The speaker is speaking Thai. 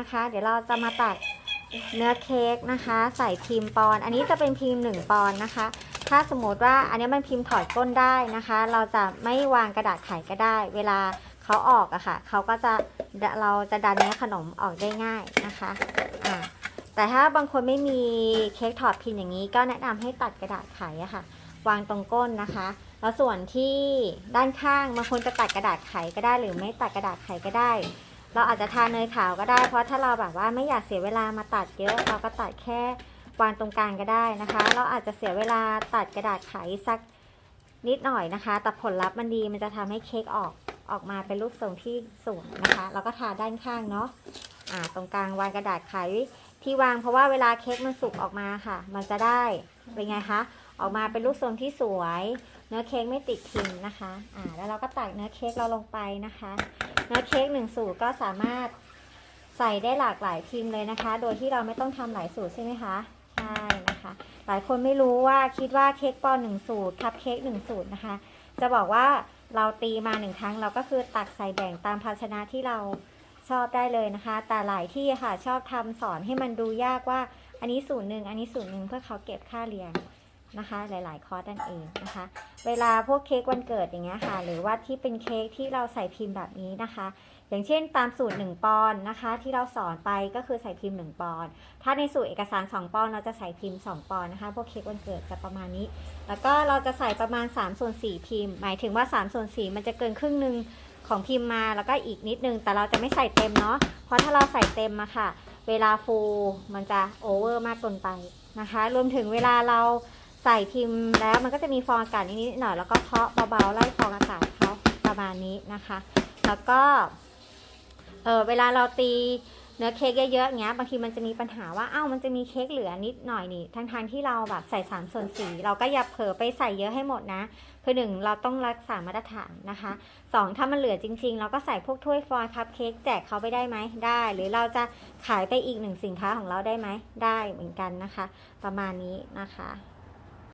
นะคะ เดี๋ยวเราจะมาตัดเนื้อเค้กนะคะ ใส่พิมพ์ปอน อันนี้จะเป็นพิมพ์หนึ่งปอนนะคะ ถ้าสมมติว่าอันนี้มันพิมพ์ถอดก้นได้นะคะ เราจะไม่วางกระดาษไขก็ได้ เวลาเขาออกอะค่ะเขาก็จะเราจะดันเนื้อขนมออกได้ง่ายนะคะอ่าแต่ถ้าบางคนไม่มีเค้กถอดพิมพ์อย่างนี้ ก็แนะนำให้ตัดกระดาษไขอะค่ะ วางตรงก้นนะคะ แล้วส่วนที่ด้านข้างบางคนจะตัดกระดาษไขก็ได้ หรือไม่ตัดกระดาษไขก็ได้ เราอาจจะทาเนยขาวก็ได้ เพราะถ้าเราแบบว่าไม่อยากเสียเวลามาตัดเยอะเราก็ตัดแค่วางตรงกลางก็ได้นะคะ เราอาจจะเสียเวลาตัดกระดาษไขสักนิดหน่อยนะคะ แต่ผลลัพธ์มันดีมันจะทำให้เค้กออกออกมาเป็นรูปทรงที่สวยนะคะแล้วก็ทาด้านข้างเนาะอ่าตรงกลางวางกระดาษไขที่วางเพราะว่าเวลาเค้กมันสุกออกมาค่ะ มันจะได้เป็นไงคะ ออกมาเป็นรูปทรงที่สวย เนื้อเค้กไม่ติดพิมพ์นะคะ อ่า แล้วเราก็ตักเนื้อเค้กเราลงไปนะคะ เนื้อเค้กหนึ่งสูตรก็สามารถใส่ได้หลากหลายพิมพ์เลยนะคะ โดยที่เราไม่ต้องทำหลายสูตรใช่ไหมคะ ใช่นะคะ หลายคนไม่รู้ว่าคิดว่าเค้กปอนหนึ่งสูตรคัพเค้กหนึ่งสูตรนะคะ จะบอกว่าเราตีมาหนึ่งครั้งเราก็คือตักใส่แบ่งตามภาชนะที่เราชอบได้เลยนะคะ แต่หลายที่ค่ะชอบทำสอนให้มันดูยากว่า อันนี้สูตรหนึ่งอันนี้สูตรหนึ่งเพื่อเขาเก็บค่าเรียน นะคะ หลาย ๆ คอร์สนั่นเองนะคะ เวลาพวกเค้กวันเกิดอย่างเงี้ยค่ะ หรือว่าที่เป็นเค้กที่เราใส่พิมพ์แบบนี้นะคะ อย่างเช่นตามสูตร 1 ปอนด์นะคะ ที่เราสอนไปก็คือใส่พิมพ์ 1 ปอนด์ถ้าในสูตรเอกสาร 2 ปอนด์เราจะใส่พิมพ์ 2 ปอนด์นะคะ พวกเค้กวันเกิดจะประมาณนี้ แล้วก็เราจะใส่ประมาณ3ส่วน4พิมพ์ หมายถึงว่า3ส่วน4มันจะเกินครึ่งหนึ่งของพิมพ์มาแล้วก็อีกนิดนึง แต่เราจะไม่ใส่เต็มเนาะเพราะถ้าเราใส่เต็มอะค่ะ เวลาฟูมันจะโอเวอร์มากเกินไปนะคะ รวมถึงเวลาเรา ใส่พิมพ์แล้วมันก็จะมีฟองอากาศนิดๆหน่อยแล้วก็เคาะเบาๆไล่ฟองอากาศเขาประมาณนี้นะคะ แล้วก็เออเวลาเราตีเนื้อเค้กเยอะๆอย่างเงี้ยบางทีมันจะมีปัญหาว่าอ้าวมันจะมีเค้กเหลือนิดหน่อยนี่ทั้งทางๆที่เราแบบใส่สามส่วนสีเราก็อย่าเผลอไปใส่เยอะให้หมดนะคือหนึ่งเราต้องรักษามาตรฐานนะคะสองถ้ามันเหลือจริง ๆ เราก็ใส่พวกถ้วยฟอยล์คัพเค้กแจกเขาไปได้ไหมได้ หรือเราจะขายไปอีกหนึ่งสินค้าของเราได้ไหมได้เหมือนกันนะคะ ประมาณนี้นะคะ